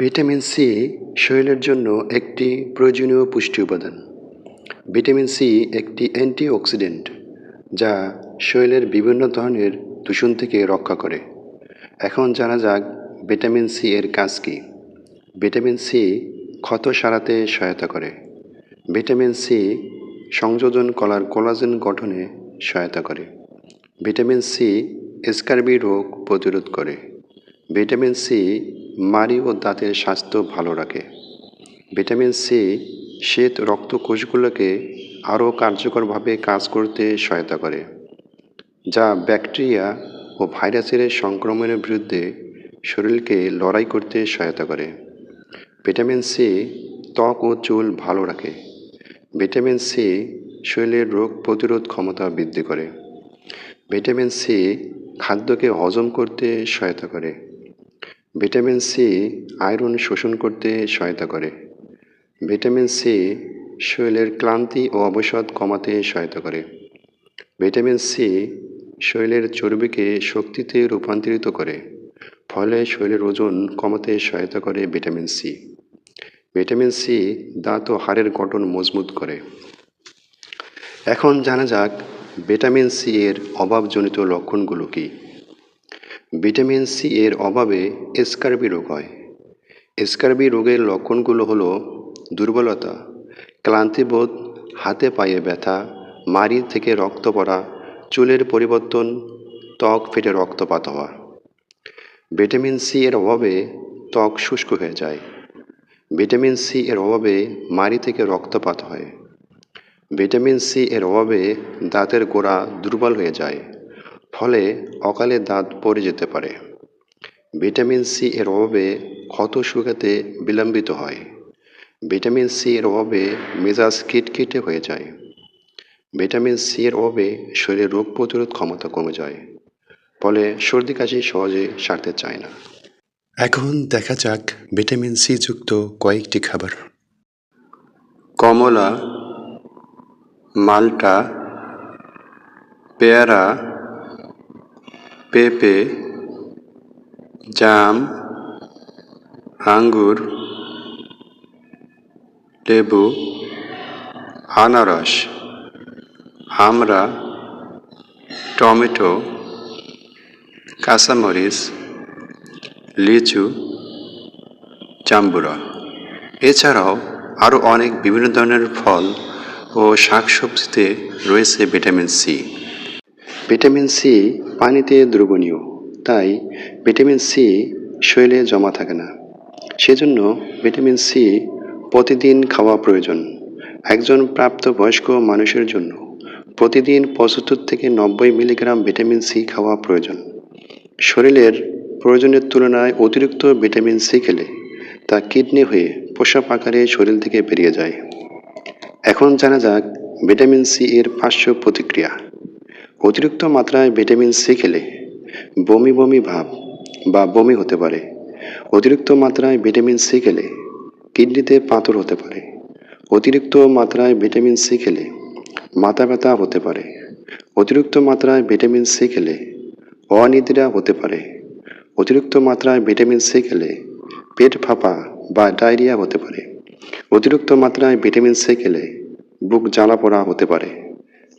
Vitamin C শরীরের জন্য একটি প্রয়োজনীয় পুষ্টি উপাদান। ভিটামিন সি একটি অ্যান্টিঅক্সিডেন্ট যা শরীরের বিভিন্ন ধরনের দূষণ থেকে রক্ষা করে। এখন জানা যাক ভিটামিন সি এর কাজ কী। ভিটামিন সি ক্ষত সারাতে সহায়তা করে। ভিটামিন সি সংযোজন কলার কোলাজেন গঠনে সহায়তা করে। ভিটামিন সি স্কারবি রোগ প্রতিরোধ করে। ভিটামিন সি মাড়ি ও দাঁতের স্বাস্থ্য ভালো রাখে। ভিটামিন সি শ্বেত রক্তকোষগুলোকে আরও কার্যকরভাবে কাজ করতে সহায়তা করে, যা ব্যাকটেরিয়া ও ভাইরাসের সংক্রমণের বিরুদ্ধে শরীরকে লড়াই করতে সহায়তা করে। ভিটামিন সি ত্বক ও চুল ভালো রাখে। ভিটামিন সি শরীরের রোগ প্রতিরোধ ক্ষমতা বৃদ্ধি করে। ভিটামিন সি খাদ্যকে হজম করতে সহায়তা করে। ভিটামিন সি আয়রন শোষণ করতে সহায়তা করে। ভিটামিন সি শরীরের ক্লান্তি ও অবসাদ কমাতে সহায়তা করে। ভিটামিন সি শরীরের চর্বিকে শক্তিতে রূপান্তরিত করে, ফলে শরীরের ওজন কমাতে সহায়তা করে ভিটামিন সি। ভিটামিন সি দাঁত ও হাড়ের গঠন মজবুত করে। এখন জানা যাক ভিটামিন সি এর অভাবজনিত লক্ষণগুলো কী। ভিটামিন সি এর অভাবে স্কারবি রোগ হয়। স্কারবি রোগের লক্ষণগুলো হলো দুর্বলতা, ক্লান্তিবোধ, হাতে পায়ে ব্যথা মাড়ি থেকে রক্ত পড়া, চুলের পরিবর্তন, ত্বক ফেটে রক্তপাত হওয়া। ভিটামিন সি এর অভাবে ত্বক শুষ্ক হয়ে যায়। ভিটামিন সি এর অভাবে মাড়ি থেকে রক্তপাত হয়। ভিটামিন সি এর অভাবে দাঁতের গোড়া দুর্বল হয়ে যায়। ফলে অকালে দাঁত পড়ে যেতে পারে। ভিটামিন সি এর অভাবে ক্ষত শুকাতে বিলম্বিত হয়। ভিটামিন সি এর অভাবে মেজাজ কিটকিটে হয়ে যায়। ভিটামিন সি এর অভাবে শরীরে রোগ প্রতিরোধ ক্ষমতা কমে যায়, ফলে সর্দি কাশি সহজে সারতে চায় না। এখন দেখা যাক ভিটামিন সি যুক্ত কয়েকটি খাবার। কমলা, মাল্টা, পেয়ারা পেঁপে, জাম, আঙ্গুর, লেবু, আনারস আমড়া টমেটো, কাঁচামরিচ, লিচু, জাম্বুরা। এছাড়াও আরও অনেক বিভিন্ন ধরনের ফল ও শাকসবজিতে রয়েছে ভিটামিন সি। ভিটামিন সি পানিতে দ্রবণীয়, তাই ভিটামিন সি শরীরে জমা থাকে না। সেজন্য ভিটামিন সি প্রতিদিন খাওয়া প্রয়োজন। একজন প্রাপ্তবয়স্ক মানুষের জন্য প্রতিদিন পঁচাত্তর থেকে নব্বই মিলিগ্রাম ভিটামিন সি খাওয়া প্রয়োজন। শরীরের প্রয়োজনের তুলনায় অতিরিক্ত ভিটামিন সি খেলে তা কিডনি হয়ে পোষাপ আকারে শরীর থেকে বেরিয়ে যায়। এখন জানা যাক ভিটামিন সি এর পার্শ্ব প্রতিক্রিয়া। অতিরিক্ত মাত্রায় ভিটামিন সি খেলে বমি বমি ভাব বা বমি হতে পারে। অতিরিক্ত মাত্রায় ভিটামিন সি খেলে কিডনিতে পাথর হতে পারে। অতিরিক্ত মাত্রায় ভিটামিন সি খেলে মাথা ব্যথা হতে পারে। অতিরিক্ত মাত্রায় ভিটামিন সি খেলে অনিদ্রা হতে পারে। অতিরিক্ত মাত্রায় ভিটামিন সি খেলে পেট ফাঁপা বা ডায়রিয়া হতে পারে। অতিরিক্ত মাত্রায় ভিটামিন সি খেলে বুক জ্বালা পড়া হতে পারে।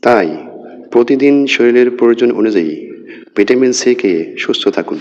তাই প্রতিদিন শরীরের প্রয়োজন অনুযায়ী ভিটামিন সি খেয়ে সুস্থ থাকুন।